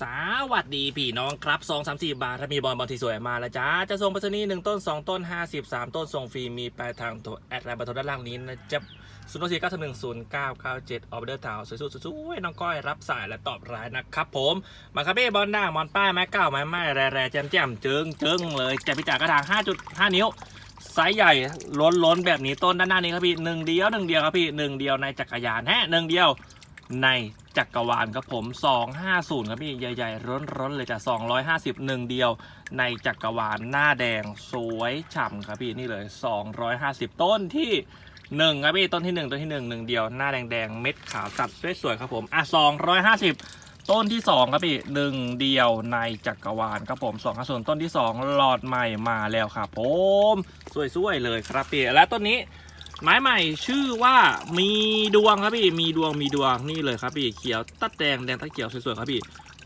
สวัสดีพี่น้องครับสองสามสี่บาท ถ้ามีบอลบอลที่สวยมาแล้วจ้า จะส่งไปรษณีย์หนึ่งต้นสองต้นห้าสิบสามต้นส่งฟรีมีปลายทางตัวแอดไลน์บัตรด้านล่างนี้นะจ๊ะศูนย์สี่เก้าหนึ่งศูนย์เก้าเก้าเจ็ดออเดอร์เท้าสวยสวยๆน้องก้อยรับสายและตอบรายนะครับผม มาคาเบ้บอลหน้ามอนป้ายไม้เก้าไม้ไม้แร่แร่แจมแจมเจิงเจิงเลยแจมพิจากระถางห้าจุดห้านิ้วไซส์ใหญ่ล้นล้นแบบนี้ต้นด้านหน้านี้ครับพี่หนึ่งเดียวหนึ่งเดียวครับพี่หนึ่งเดียวในจักรยานแฮะหนึ่งเดียวใน จักรวาลครับผม 250 ครับพี่ใหญ่ๆ ร้อนๆเลยจ้ะ250หนึ่งเดียวในจักรวาลหน้าแดงสวยฉ่ำครับพี่นี่เลย 250 ต้นที่1ครับพี่ต้นที่1ต้นที่1หนึ่งเดียวหน้าแดงๆเม็ดขาวตัดสวยๆครับผมอะ250 ต้นที่2ครับพี่หนึ่งเดียวในจักรวาลครับผม250ต้นที่2หลอดใหม่มาแล้วครับผมสวยๆเลยครับพี่และต้นนี้ ไม้ใหม่ชื่อว่ามีดวงครับพี่มีดวงมีดวงนี่เลยครับพี่เขียวตัดแดงแดงตัดเขียวสวยๆครับพี่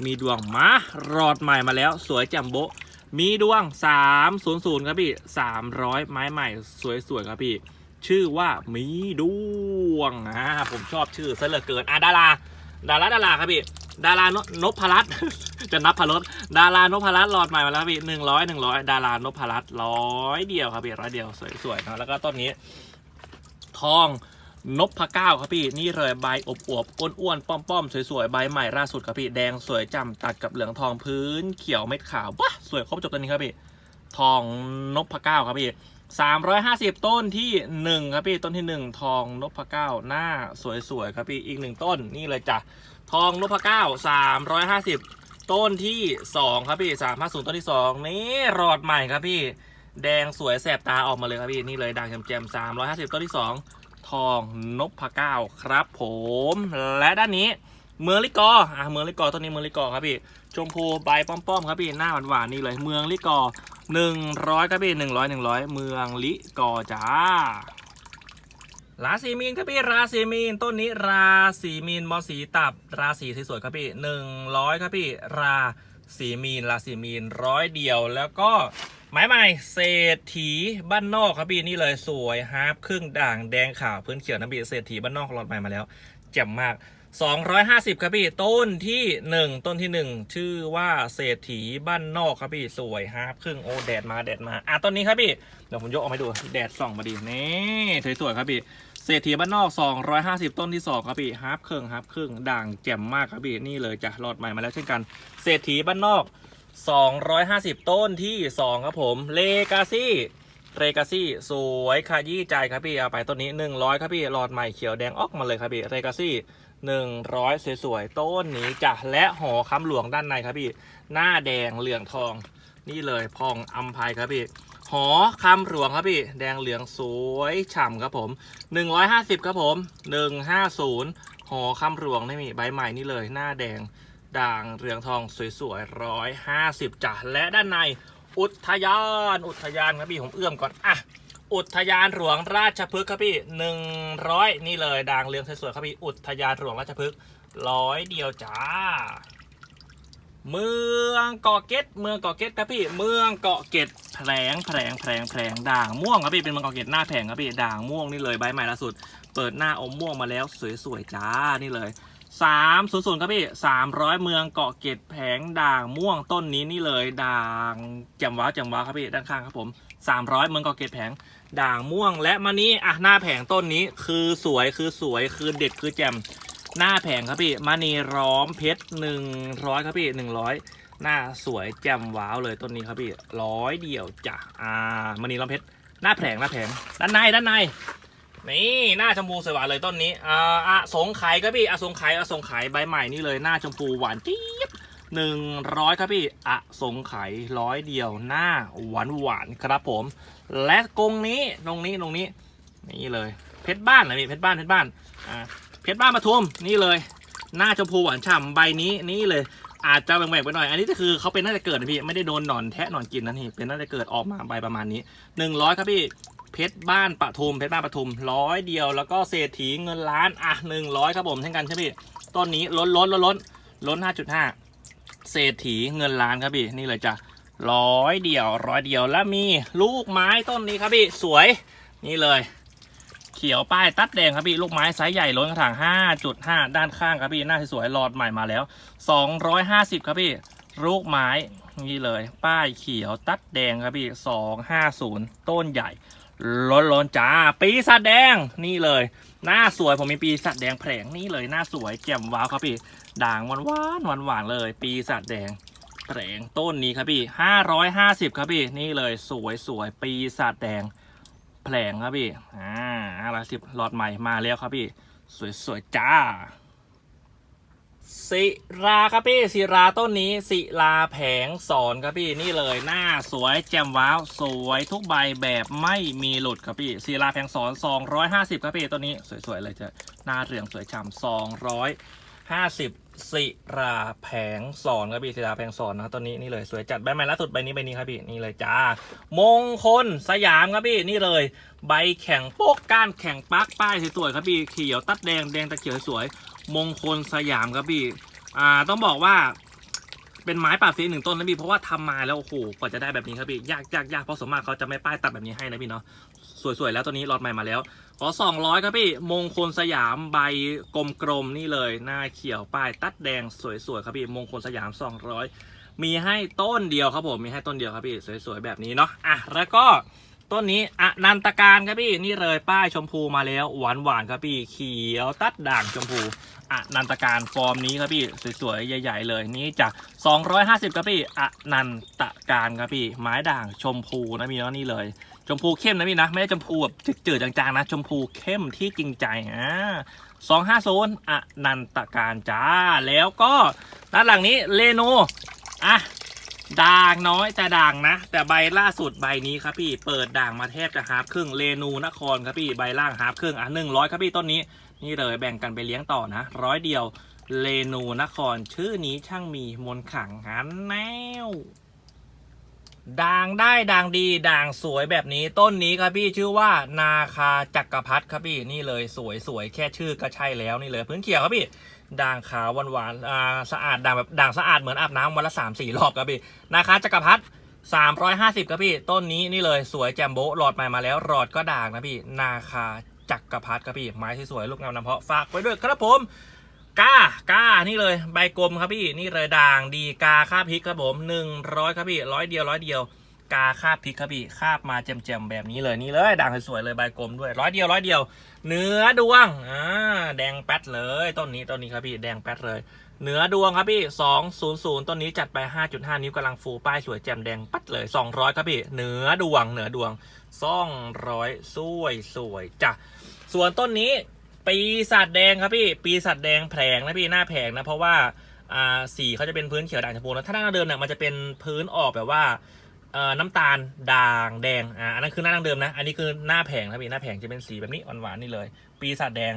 มีดวงมารอดใหม่มาแล้ว สวยจัมโบมีดวง 300 ครับพี่ 300 ไม้ใหม่ สวยๆครับพี่ ชื่อว่ามีดวงอ่าผมชอบชื่อซะเหลือเกินอะดาราดาราดาราครับพี่ดารานนพรัตจะนับพรสดารานพรัตน์หลอดใหม่มาแล้วพี่หนึ่งร้อยหนึ่งร้อยดารานพรัตร้อยเดียวครับพี่ร้อยเดียวสวยๆนะแล้วก็ต้นนี้ ทองนพเก้าครับพี่นี่เลยใบอบอวบๆอ้วนป้อมๆสวยๆใบใหม่ล่าสุดครับพี่แดงสวยจำตัดกับเหลืองทองพื้น เขียวเม็ดขาวว้าสวยครบจบตัวนี้ครับพี่ทองนพเก้าครับพี่สามร้อยห้าสิบต้นที่หนึ่งครับพี่ต้นที่หนึ่งทองนพเก้าหน้าสวยๆครับพี่อีกหนึ่งต้นนี่เลยจ้ะทองนพเก้าสามร้อยห้าสิบต้นที่สองครับพี่สามห้าศูนย์ต้นที่สองนี่รอดใหม่ครับพี่ แดงสวยแสบตาออกมาเลยครับพี่ นี่เลยด่างแจ่มๆสามร้อยห้าสิบต้นที่สองทองนพเก้าครับผม และด้านนี้เมืองลิกออะเมืองลิกอต้นนี้เมืองลิกอครับพี่ ชมพูใบป้อมๆครับพี่ หน้าหวานๆนี่เลย เมืองลิกอหนึ่งร้อยครับพี่หนึ่งร้อยหนึ่งร้อยเมืองลิกอจ้า ราศีมีนครับพี่ ราศีมีน ต้นนี้ราศีมีนมอสีตับ ราศีสวยๆครับพี่หนึ่งร้อยครับพี่ ราศีมีน ราศีมีนร้อยเดียวแล้วก็ ไม้ใหม่เศรษฐีบ้านนอกครับพี่นี่เลยสวยฮาร์ปครึ่งด่างแดงขาวพื้นเขียวนะพี่เศรษฐีบ้านนอกรอดใหม่มาแล้วแจ่มมาก 250 ครับพี่ต้นที่ 1 ต้นที่ 1 ชื่อว่าเศรษฐีบ้านนอกครับพี่สวยฮาร์ปครึ่งโอ้แดดมาแดดมาอะต้นนี้ครับพี่เดี๋ยวผมยกออกมาดูแดดส่องมาดีนี่สวยๆครับพี่เศรษฐีบ้านนอก 250 ต้นที่ 2 ครับพี่ฮาร์ปครึ่งฮาร์ปครึ่งด่างแจ่มมากครับพี่นี่เลยจ้ะหลอดใหม่มาแล้วเช่นกัน เศรษฐีบ้านนอก 250 ต้นที่ 2 ครับผมเลกาซี่เรกาซี่สวยคายี่ใจครับพี่เอาไปต้นนี้ 100 ครับพี่หลอดใหม่เขียวแดงออกมาเลยครับพี่เรกาซี่100 สวยๆต้นนี้จ้ะและหอคำหลวงด้านในครับพี่ หน้าแดงเหลืองทอง นี่เลยพองอัมพายครับพี่หอคำหลวงครับพี่ แดงเหลืองสวยฉ่ำครับผม 150 ครับผม 150หอคำหลวงนี่มีใบใหม่นี่เลยหน้าแดง ด่างเหลืองทองสวยๆร้อยห้าสิบจ้ะและด้านในอุทยาน อุทยานครับพี่ผมเอื้อมก่อนอะอุทยานหลวงราชพฤกษ์ครับพี่หนึ่งร้อยนี่เลยด่างเหลืองสวยๆครับพี่อุทยานหลวงราชพฤกษ์ร้อยเดียวจ้า เมืองเกาะเกร็ดเมืองเกาะเกร็ดครับพี่เมืองเกาะเกร็ดแผลงแผลงแผลงแผลงด่างม่วงครับพี่เป็นเมืองเกาะเกร็ดหน้าแผงครับพี่ด่างม่วงนี่เลยใบใหม่ล่าสุด เปิดหน้าอมม่วงมาแล้วสวยๆจ้านี่เลย สามศูนย์ศูนย์ครับพี่สามร้อยเมืองเกาะเกร็ดแผงด่างม่วงต้นนี้นี่เลยด่างแจ่มว้าวแจ่มว้าวครับพี่ด้านข้างครับผมสามร้อยเมืองเกาะเกร็ดแผงด่างม่วง และมานี้อะหน้าแผงต้นนี้คือสวยคือสวยคือเด็ดคือแจ่มหน้าแผงครับพี่มานีร้อมเพชรหนึ่งร้อยครับพี่หนึ่งร้อยหน้าสวยแจ่มว้าวเลยต้นนี้ครับพี่ร้อยเดียวจ้ะอ่ามณีล้อมเพชรหน้าแผงหน้าแผงด้านในด้านใน นี่หน้าชมพูสวยหวานเลยต้นนี้อ่าอะสงไข่ครับพี่อะสงไข่อะสงไข่ใบใหม่นี่เลยหน้าชมพูหวานจี๊บหนึ่งร้อยครับพี่อะสงไข่ร้อยเดียวหน้าหวานหวานครับผม และกรงนี้ตรงนี้ตรงนี้ นี่เลย เพชรบ้านเหรอพี่เพชรบ้านเพชรบ้านอ่าเพชรบ้านปทุมนี่เลย หน้าชมพูหวานฉ่ำใบนี้นี่เลยอาจจะแหว่งๆไปหน่อย อันนี้ก็คือเขาเป็นน่าจะเกิดนะพี่ ไม่ได้โดนหนอนแทะหนอนกินนะนี่ เป็นน่าจะเกิดออกมาใบประมาณนี้หนึ่งร้อยครับพี่ เพชรบ้านปทุมเพชรบ้านปทุมร้อยเดียวแล้วก็เศรษฐีเงินล้านอะหนึ่งร้อยครับผมเช่นกันใช่ไหมพี่ต้นนี้ล้นล้นล้นล้นล้นห้าจุดห้าเศรษฐีเงินล้านครับพี่นี่เลยจ้ะร้อยเดียวร้อยเดียวแล้วมีลูกไม้ต้นนี้ครับพี่สวยนี่เลย เขียวป้ายตัดแดงครับพี่ลูกไม้ไซส์ใหญ่ล้นกระถาง 5.5 ด้านข้างครับพี่หน้าสวยๆหลอดใหม่มาแล้ว 250 ครับพี่ลูกไม้นี่เลย ป้ายเขียวตัดแดงครับพี่250 ต้นใหญ่ ล้นล้นๆจ้า ปีศาจแดงนี่เลย หน้าสวยผมมีปีศาจแดงแผลงนี่เลยหน้าสวยแจ่มว้าวครับพี่ ด่างหวานหวานหวานหวานเลย ปีศาจแดงแผลงต้นนี้ครับพี่ห้าร้อยห้าสิบครับพี่นี่เลยสวยสวยปีศาจแดงแผลงครับพี่อ่าห้าร้อยสิบหลอดใหม่มาแล้วครับพี่ สวยสวยๆจ้า ศิราครับพี่ศิราต้นนี้ศิลาแผงสอนครับพี่นี่เลยหน้าสวยแจ่มว้าวสวยทุกใบแบบไม่มีหลุดครับพี่ศิลาแผงสอน 250ครับพี่ต้นนี้สวยๆเลยจะหน้าเรียงสวยฉ่ำ250ศิราแผงสอนครับพี่ศิลาแผงสอนนะต้นนี้นี่เลยสวยจัดใบใหม่ล่าสุดใบนี้ใบนี้ครับพี่นี่เลยจ้ามงคลสยามครับพี่นี่เลย ใบแข็งโป๊กก้านแข็งปักป้ายสวยๆครับพี่เขียวตัดแดงแดงตะเขียวสวย มงคลสยามครับพี่ อ่า ต้องบอกว่า เป็นไม้ป่าสีหนึ่งต้นนะพี่เพราะว่าทำมาแล้วโอ้โหกว่าจะได้แบบนี้ครับพี่ยากยากยากเพราะสมมากเขาจะไม่ป้ายตัดแบบนี้ให้นะพี่เนาะสวยๆแล้วตัวนี้รอดใหม่มาแล้ว ขอ 200 ครับพี่มงคลสยามใบกลมๆนี่เลยหน้าเขียวป้ายตัดแดงสวยๆครับพี่มงคลสยาม 200 มีให้ต้นเดียวครับผมมีให้ต้นเดียวครับพี่สวยๆแบบนี้เนาะอะแล้วก็ต้นนี้อนันตการครับพี่นี่เลยป้ายชมพูมาแล้วหวานๆครับพี่เขียวตัดด่างชมพู อนันตการฟอร์มนี้ครับพี่สวยๆ ใหญ่ ๆ เลยนี่จาก 250ครับพี่อนันตการครับพี่ไม้ด่างชมพูนะพี่เนาะนี่เลย ชมพูเข้มนะพี่นะไม่ได้ชมพูแบบจืดๆจางๆนะ ชมพูเข้มที่จริงใจอ่า250อนันตการจ้า แล้วก็ด้านหลังนี้เลโนอะด่างน้อยแต่ด่างนะ แต่ใบล่าสุดใบนี้ครับพี่ เปิดด่างมาแทบจะฮาร์ฟครึ่งเลนูนครครับพี่ใบล่างฮาร์ฟครึ่งอะ100ครับพี่ต้นนี้ นี่เลยแบ่งกันไปเลี้ยงต่อนะ ร้อยเดียวเลนูนคร ชื่อนี้ช่างมีมนขังหันแนวด่างได้ด่างดีด่างสวยแบบนี้ต้นนี้ครับพี่ชื่อว่านาคาจักรพรรดิครับพี่นี่เลยสวยสวยแค่ชื่อก็ใช่แล้วนี่เลยพื้นเขียวครับพี่ด่างขาวหวานหวานๆอ่าสะอาดด่างแบบด่างสะอาดเหมือนอาบน้ำวันละสามสี่รอบครับพี่นาคาจักรพรรดิสามร้อยห้าสิบครับพี่ต้นนี้นี่เลยสวยแจมโบหลอดใหม่มาแล้วหลอดก็ด่างนะพี่นาคา จักรพรรดิครับพี่ไม้ที่สวยลูกงามนำเพาะฝากไว้ด้วยครับผมกากานี่เลยใบกลมครับพี่นี่เลยด่างดีกาคาบพริกครับผมหนึ่งร้อยครับพี่ร้อยเดียวร้อยเดียว กาคาบพริกครับพี่คาบมาแจ่มๆแบบนี้เลยนี่เลยด่างสวยๆเลยใบกลมด้วยร้อยเดียวร้อยเดียว เนื้อดวงอ่าแดงแป๊ดเลยต้นนี้ต้นนี้ครับพี่แดงแป๊ดเลยเนื้อดวงครับพี่200ต้นนี้จัดไป 5.5 นิ้วกำลังฟูป้ายสวยแจ่มแดงปัดเลย 200 ครับพี่เนื้อดวงเนื้อดวง200สวยสวยจ้ะ ส่วนต้นนี้ปีศาจแดงครับพี่ ปีศาจแดงแผลงนะพี่หน้าแผลงนะเพราะว่าอ่าสีเขาจะเป็นพื้นเขียวด่างชมพูนะถ้าหน้าเดิมเนี่ยมันจะเป็นพื้นออกแบบว่าเอ่อน้ำตาลด่างแดงอ่าอันนั้นคือหน้าดั้งเดิมนะ อันนี้คือหน้าแผงครับพี่หน้าแผงจะเป็นสีแบบนี้หวานๆนี่เลย ปีศาจแดง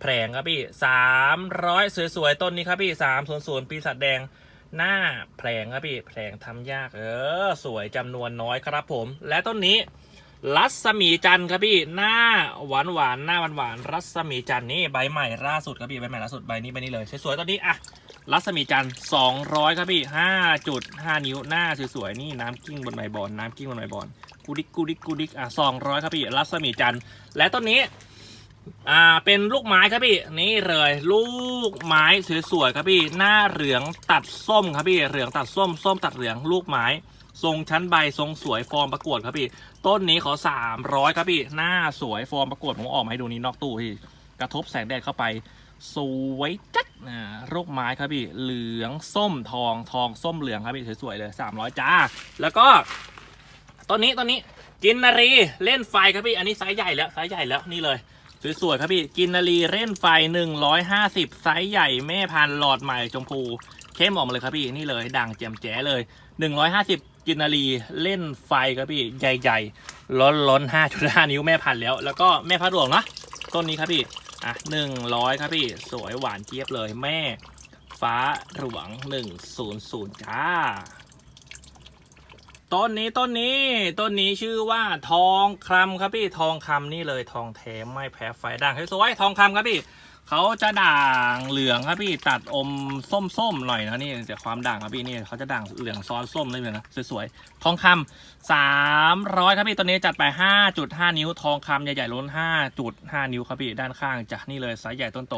แผลงครับพี่สามร้อยสวยๆต้นนี้ครับพี่สามศูนย์ศูนย์ปีศาจแดงหน้าแผลงครับพี่แผลงทำยาก เออ สวยจำนวนน้อยครับผม และต้นนี้ รัศมีจันครับพี่หน้าหวานหวานหน้าหวานหวานรัศมีจันนี่ใบใหม่ล่าสุดครับพี่ใบใหม่ล่าสุดใบนี้ใบนี้เลยสวยๆตอนนี้อะรัศมีจันทร์200 ครับพี่5.5นิ้วหน้าสวยๆนี่น้ำกิ้งบนใบบอลน้ำกิ้งบนใบบอลกูดิกกูดิกกูดิกอะ200 ครับพี่รัศมีจันทร์และต้นนี้อ่าเป็นลูกไม้ครับพี่นี่เลย ลูกไม้สวยๆครับพี่หน้าเหลืองตัดส้มครับพี่เหลืองตัดส้มส้มตัดเหลืองลูกไม้ ทรงชั้นใบทรงสวยฟอร์มประกวดครับพี่ ต้นนี้ขอ300ครับพี่ หน้าสวยฟอร์มประกวดผมออกมาให้ดูนี่นอกตู้พี่กระทบแสงแดดเข้าไป สวยจัดอ่าลูกไม้ครับพี่ เหลืองส้มทองทองส้มเหลืองครับพี่สวยๆเลย300จ้า แล้วก็ต้นนี้ต้นนี้กินนารีเล่นไฟครับพี่ อันนี้ไซส์ใหญ่แล้วไซส์ใหญ่แล้วนี่เลยสวยๆครับพี่ กินนารีเล่นไฟ 150 ไซส์ใหญ่แม่พันหลอดใหม่ชมพู เข้มออกมาเลยครับพี่ นี่เลยด่างแจ่มแจ๋เลย 150 กินนารีเล่นไฟครับพี่ใหญ่ๆล้นล้น5.5นิ้วแม่พันธุ์แล้ว แล้วก็แม่พัดหลวงเนาะต้นนี้ครับพี่อะ100ครับพี่สวยหวานเจี๊ยบเลยแม่ฟ้าหลวง100จ้าต้นนี้ต้นนี้ต้นนี้ชื่อว่าทองคำครับพี่ทองคำนี่เลยทองแท้ไม่แพ้ไฟด่างสวยๆทองคำครับพี่ เขาจะด่างเหลืองครับพี่ตัดอมส้มๆหน่อยนะนี่แต่ความด่างครับพี่นี่เขาจะด่างเหลืองซ้อนส้มเลยนะสวยๆทองคำสามร้อยครับพี่ตัวนี้จัดไปห้าจุดห้านิ้วทองคำใหญ่ๆล้นห้าจุดห้านิ้วครับพี่ด้านข้างจากนี่เลยไซส์ใหญ่ต้นโต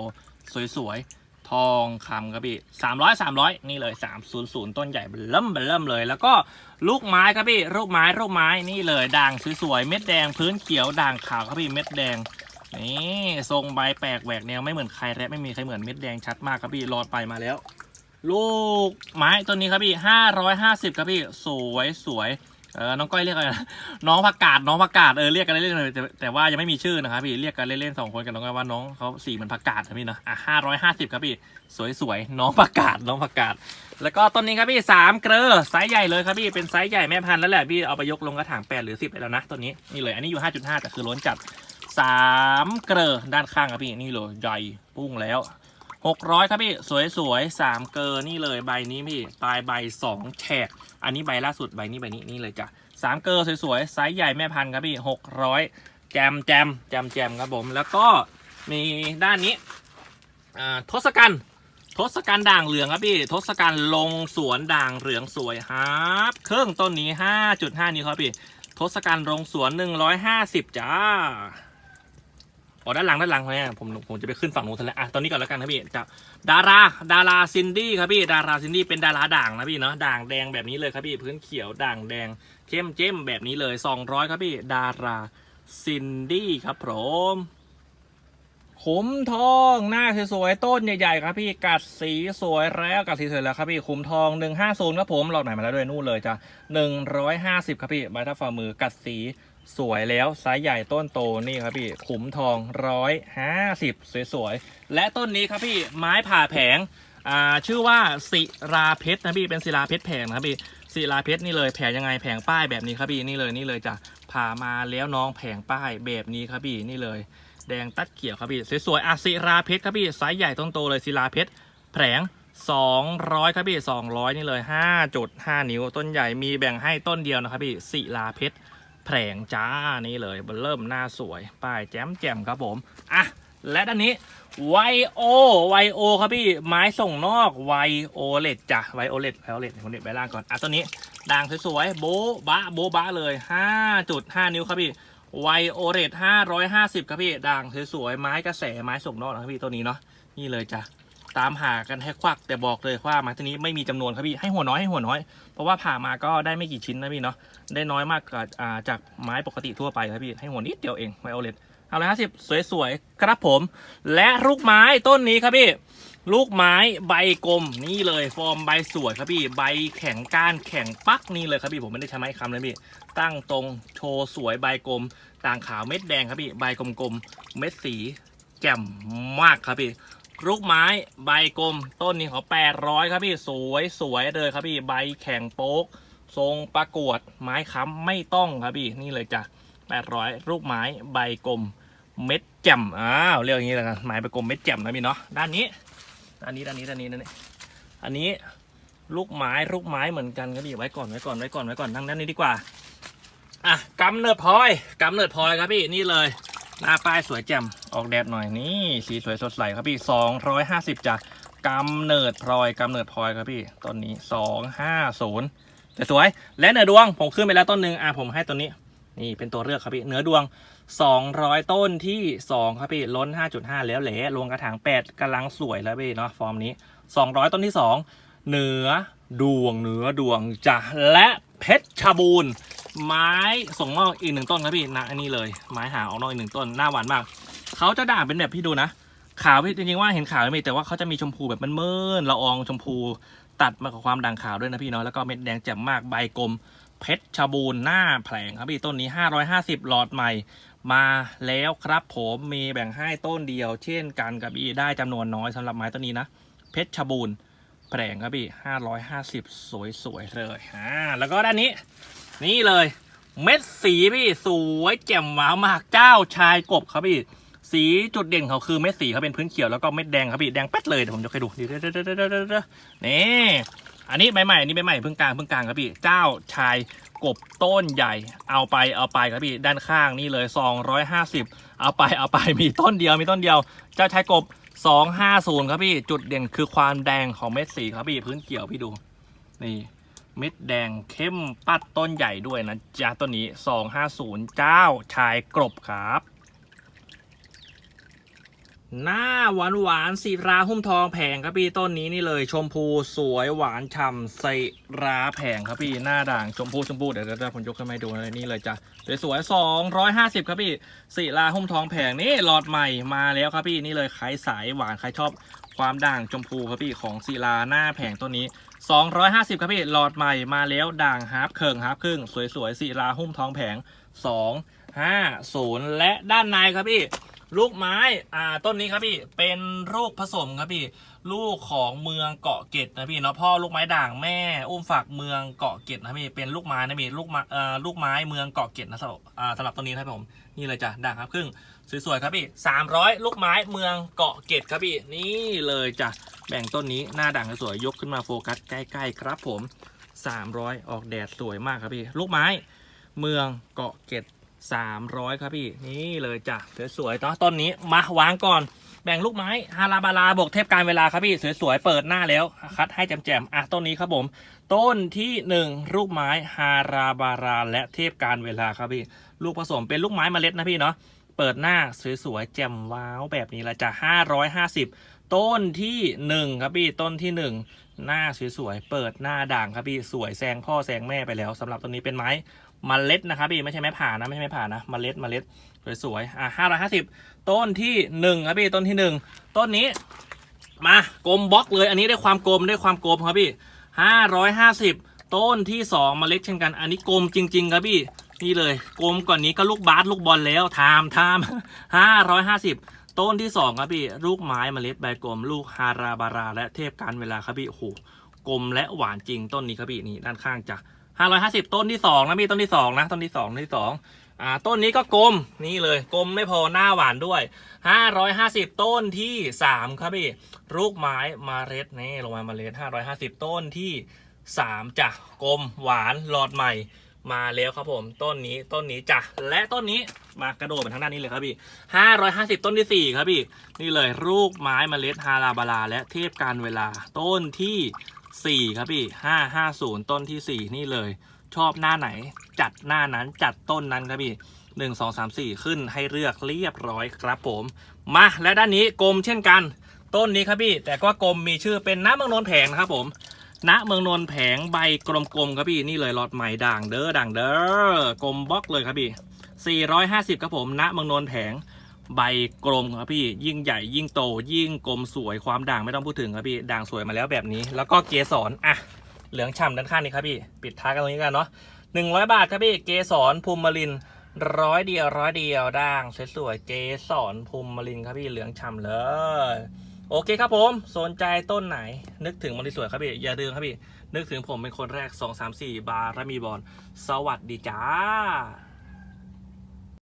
สวยๆทองคำครับพี่สามร้อยสามร้อยนี่เลยสามศูนย์ศูนย์ต้นใหญ่เริ่มเริ่มเลย แล้วก็ลูกไม้ครับพี่ลูกไม้ลูกไม้นี่เลยด่างสวยๆเม็ดแดงพื้นเขียวด่างขาวครับพี่เม็ดแดง นี่ทรงใบแปลกแหวกแนวไม่เหมือนใครและไม่มีใครเหมือนเม็ดแดงชัดมากครับพี่รอดไปมาแล้ว ลูกไม้ต้นนี้ครับพี่ห้าร้อยห้าสิบครับพี่สวยสวยเออน้องก้อยเรียกอะไรนะน้องผักกาดน้องผักกาดเออเรียกกันเล่นๆแต่แต่ว่ายังไม่มีชื่อนะครับพี่เรียกกันเล่นๆสองคนกันน้องก้อยว่าน้องเขาสีเหมือนผักกาดครับพี่เนาะอะห้าร้อยห้าสิบครับพี่สวยสวยน้องผักกาดน้องผักกาด แล้วก็ต้นนี้ครับพี่สามเกลอไซส์ใหญ่เลยครับพี่เป็นไซส์ใหญ่แม่พันธุ์แล้วแหละพี่เอาไปยกลงกระถางแปดหรือสิบไปแล้วนะต้นนี้นี่เลยอันนี้อยู่ห้าจุดห้าแต่คือล้นจัด สามเกลอด้านข้างครับพี่นี่เลยใหญ่ปุ้งแล้วหกร้อยครับพี่สวยสยสามเกลอนี่เลยใบนี้พี่ปลายใบสองแฉก อันนี้ใบล่าสุดใบนี้ใบนี้นี่เลยจ้ะสามเกลอสวยๆไซส์ใหญ่แม่พันธุ์ครับพี่หกร้อยแจมแจมแจมแจมครับผมแล้วก็มีด้านนี้ทศกัณฐ์ทศกัณฐ์ด่างเหลืองครับพี่ทศกัณฐ์ลงสวนด่างเหลืองสวยฮาร์ปเครื่องต้นนี้ห้าจุดห้านิ้วครับพี่ทศกัณฐ์โรงสวน 150 จ้า อ๋อด้านหลังด้านหลังเนี่ยผมผมจะไปขึ้นฝั่งนู้นซะแล้วอะตอนนี้ก่อนแล้วกันครับพี่จะดาราดาราซินดี้ครับพี่ดาราซินดี้เป็นดาราด่างนะพี่เนาะด่างแดงแบบนี้เลยครับพี่พื้นเขียวด่างแดงเข้มเจ้มแบบนี้เลย 200 ครับพี่ดาราซินดี้ครับผมขุมทองหน้าสวยๆต้นใหญ่ๆครับพี่กัดสีสวยแล้วกัดสีสวยแล้วครับพี่ขุมทอง150ครับผมหลอดใหม่มาแล้วด้วยนู่นเลยจ้ะ150 ครับพี่ใบทับฝ่ามือกัดสี สวยแล้วไซส์ใหญ่ต้นโตนี่ครับพี่ขุมทอง150สวยๆ และต้นนี้ครับพี่ไม้ผ่าแผงอ่าชื่อว่าศิราเพชรนะพี่เป็นศิลาเพชรแผงนะครับพี่ศิลาเพชรนี่เลยแผงยังไงแผงป้ายแบบนี้ครับพี่นี่เลยนี่เลยจ้ะผ่ามาแล้วน้องแผงป้ายแบบนี้ครับพี่นี่เลย แดงตัดเขียวครับพี่สวยๆอะศิราเพชรครับพี่ไซส์ใหญ่ต้นโตเลยศิลาเพชรแผง200 ครับพี่ 200 นี่เลย 5.5 นิ้วต้นใหญ่มีแบ่งให้ต้นเดียวนะครับพี่ศิลาเพชร แผงจ้านี่เลยเริ่มหน้าสวย ป้ายแจ่มแจ่มครับผม อะ และด้านนี้ไวโอไวโอครับพี่ ไม้ส่งนอกไวโอเลตจ้ะไวโอเลตไวโอเลตผมเด็ดไปล่างก่อน อะตัวนี้ด่างสวยๆโบ๊ะบะโบ๊ะบะเลย 5.5 นิ้วครับพี่ไวโอเรต550 ครับพี่ด่างสวยๆไม้กระแสไม้ส่งนอกนะครับพี่ตัวนี้เนาะนี่เลยจ้ะ ตามหากันให้ควักแต่บอกเลยว่าม้ตัวนี้ไม่มีจำนวนครับพี่ให้หัวน้อยให้หัวน้อย เพราะว่าผ่ามาก็ได้ไม่กี่ชิ้นนะพี่เนาะได้น้อยมากกว่าจากไม้ปกติทั่วไปครับพี่ให้หัวนิดเดียวเองไวโอเลตเอาละห้าสิบสวยๆครับผม และลูกไม้ต้นนี้ครับพี่ลูกไม้ใบกลมนี่เลยฟอร์มใบสวยครับพี่ใบแข็งก้านแข็งปักนี่เลยครับพี่ผมไม่ได้ใช้ไม้คำเลยพี่ตั้งตรงโชว์สวยใบกลมต่างขาวเม็ดแดงครับพี่ใบกลมๆเม็ดสีแจ่มมากครับพี่ ลูกไม้ใบกลม ต้นนี้ขอ800ครับพี่สวยสวยเลยครับพี่ใบแข็งโป๊ก ทรงประกวดไม้ค้ำไม่ต้องครับพี่นี่เลยจ้ะ800ลูกไม้ใบกลมเม็ดแจ่มอ้าวเรียกอย่างนี้แล้วกันไม้ใบกลมเม็ดแจ่มนะพี่เนาะด้านนี้อันนี้อันนี้อันนี้อันนี้อันนี้ลูกไม้ลูกไม้เหมือนกันครับพี่ไว้ก่อนไว้ก่อนไว้ก่อนไว้ก่อนนั่งด้านนี้ดีกว่าอะกำเนิดพลอยกำเนิดพลอยครับพี่นี่เลย หน้าป้ายสวยแจ่มออกแดดหน่อยนี่สีสวยสดใสครับพี่สองร้อยห้าสิบจ้ะกำเนิดพลอยกำเนิดพลอยครับพี่ต้นนี้สองห้าศูนย์แต่สวยและเนื้อดวงผมขึ้นไปแล้วต้นหนึ่งอะผมให้ต้นนี้ นี่เป็นตัวเลือกครับพี่เนื้อดวง200ต้นที่2ครับพี่ล้น5.5แล้วแหละลงกระถาง8กำลังสวยแล้วพี่เนาะฟอร์มนี้200ต้นที่2เหนือดวงเหนือดวงจ้ะและเพชรชบูรณ์ ไม้ส่งนอกอีกหนึ่งต้นครับพี่นะอันนี้เลย ไม้หาออกนอกอีกหนึ่งต้นหน้าหวานมากเขาจะด่างเป็นแบบพี่ดูนะขาวพี่จริงๆว่าเห็นขาวไม่มีแต่ว่าเขาจะมีชมพูแบบมันเมินละอองชมพูตัดมากับความด่างขาวด้วยนะพี่เนาะแล้วก็เม็ดแดงแจ่มมากใบกลมเพชรชบูรณ์หน้าแผลงครับพี่ต้นนี้ 550 หลอดใหม่มาแล้วครับผมมีแบ่งให้ต้นเดียว เช่นกันกับอีได้จำนวนน้อยสำหรับไม้ต้นนี้นะ เพชรชบูรณ์แผลงครับพี่550 สวยๆเลยอ่าแล้วก็ด้านนี้ นี่เลย เม็ดสีพี่สวยแจ่มว้าวมากเจ้าชายกบครับพี่ สีจุดเด่นเขาคือเม็ดสีเขาเป็นพื้นเขียวแล้วก็เม็ดแดงครับพี่แดงแป๊ดเลยเดี๋ยวผมจะให้ดูเดี๋ยวๆๆๆๆๆนี่อันนี้ใบใหม่อันนี้ใบใหม่เพิ่งกลางเพิ่งกลางครับพี่ เจ้าชายกบต้นใหญ่เอาไปเอาไปครับพี่ด้านข้างนี่เลย 250 เอาไปเอาไปมีต้นเดียวมีต้นเดียว เจ้าชายกบสองห้าศูนย์ครับพี่ จุดเด่นคือความแดงของเม็ดสีครับพี่พื้นเขียวพี่ดูนี่ เม็ดแดงเข้มปัดต้นใหญ่ด้วยนะจ๊ะต้นนี้สองห้าศูนย์เจ้าชายกรบครับ หน้าหวานหวานสีราหุ้มทองแผงครับพี่ต้นนี้นี่เลยชมพูสวยหวานฉ่ำใสราแผงครับพี่หน้าด่างชมพูชมพูเดี๋ยวเดี๋ยวผมยกขึ้นมาดูนะนี่เลยจ้ะสวยสองร้อยห้าสิบครับพี่สีราหุ้มทองแผงนี่หลอดใหม่มาแล้วครับพี่นี่เลยใครสายหวานใครชอบความด่างชมพูครับพี่ของศิลาหน้าแผงต้นนี้ 250 ครับพี่หลอดใหม่มาแล้วด่างฮาร์ปเคิงฮาร์ปครึ่งสวยๆศิลาหุ้มทองแผง 250 และด้านในครับพี่ ลูกไม้อ่าต้นนี้ครับพี่เป็นลูกผสมครับพี่ ลูกของเมืองเกาะเกร็ดนะพี่เนาะพ่อลูกไม้ด่างแม่ อุ้มฝากเมืองเกาะเกร็ดนะพี่เป็นลูกไม้นะพี่ลูกไม้เอ่อลูกไม้เมืองเกาะเกร็ดนะสำหรับอ่าสำหรับต้นนี้นะครับผมนี่เลยจ้ะด่างครับครึ่ง สวยๆครับพี่300ลูกไม้เมืองเกาะเกร็ดครับพี่นี่เลยจ้ะแบ่งต้นนี้หน้าด่างสวยยกขึ้นมาโฟกัสใกล้ๆครับผม300ออกแดดสวยมากครับพี่ลูกไม้เมืองเกาะเกร็ด300ครับพี่นี่เลยจ้ะสวยๆเนาะต้นนี้มาวางก่อนแบ่งลูกไม้ฮาราบาลาบวกเทพการเวลาครับพี่สวยๆเปิดหน้าแล้วคัดให้แจ่มๆอะต้นนี้ครับผม ต้นที่1ลูกไม้ฮาราบาราและเทพการเวลาครับพี่ ลูกผสมเป็นลูกไม้เมล็ดนะพี่เนาะ เปิดหน้าสวยๆแจ่มว้าวแบบนี้ละจ้ะ550ต้นที่1ครับพี่ต้นที่1หน้าสวยๆเปิดหน้าด่างครับพี่สวยแซงพ่อแซงแม่ไปแล้วสำหรับต้นนี้เป็นไม้มเมล็ดนะครับพี่ไม่ใช่ไม้ผ่านะไม่ใช่ไม้ผ่านะมเมล็ดมเมล็ดสวยๆอะห้าร้อยห้าสิบต้นที่หนึ่งครับพี่ต้นที่หนึ่งต้นนี้มากลมบล็อกเลยอันนี้ได้ความกลมได้ความกลมครับพี่ห้าร้อยห้าสิบต้นที่สองเมล็ดเช่นกัน อันนี้กลมจริง ๆ ครับพี่ นี่เลยกลมกว่านนี้ก็ลูกบาสลูกบอลแล้วทามทามห้าร้อยห้าสิบต้นที่สองครับพี่ลูกไม้เมล็ดใบกลม ลูกฮาราบาราและเทพการเวลาครับพี่โอ้โหกลมและหวานจริงต้นนี้ครับพี่นี่ด้านข้างจ้ะห้าร้อยห้าสิบต้นที่สองนะพี่ต้นที่สองนะต้นที่สองต้นที่สองอ่าต้นนี้ก็กลมนี่เลยกลมไม่พอหน้าหวานด้วยห้าร้อยห้าสิบต้นที่สามครับพี่ลูกไม้มาเร็ดนี่ลงมามาเร็ดห้าร้อยห้าสิบต้นที่สามจ้ะกลมหวานหลอดใหม่ มาแล้วครับผมต้นนี้ต้นนี้จ้ะและต้นนี้มากระโดดไปทางด้านนี้เลยครับพี่ห้าร้อยห้าสิบต้นที่สี่ครับพี่นี่เลยลูกไม้เมล็ดฮาราบาลา และเทพการเวลา ต้นที่สี่ครับพี่ห้าห้าศูนย์ต้นที่สี่นี่เลย ชอบหน้าไหน จัดหน้านั้นจัดต้นนั้นครับพี่หนึ่งสองสามสี่ขึ้นให้เลือกเรียบร้อยครับผมมาและด้านนี้กลมเช่นกัน ต้นนี้ครับพี่ แต่ก็กลมมีชื่อเป็นน้ำเมืองนนแผงนะครับผม ณเมืองนนท์แผงใบกลมๆครับพี่นี่เลยหลอดใหม่ด่างเด้อด่างเด้อกลมบล็อกเลยครับพี่ 450ครับผมณเมืองนนท์แผงใบกลมครับพี่ยิ่งใหญ่ยิ่งโต ยิ่งกลมสวยความด่างไม่ต้องพูดถึงครับพี่ด่างสวยมาแล้วแบบนี้ แล้วก็เกสรอะเหลืองฉ่ำด้านข้างนี้ครับพี่ ปิดท้ายกันตรงนี้กันเนาะหนึ่งร้อยบาทครับพี่เกสรภูมิลินร้อยเดียวร้อยเดียวด่างสวยๆเกสรภูมิลินครับพี่เหลืองฉ่ำเลย โอเคครับผม สนใจต้นไหน นึกถึงมันสวยครับพี่อย่าลืมครับพี่นึกถึงผมเป็นคนแรก 2 3 4 บาร์มีบอลสวัสดีจ้า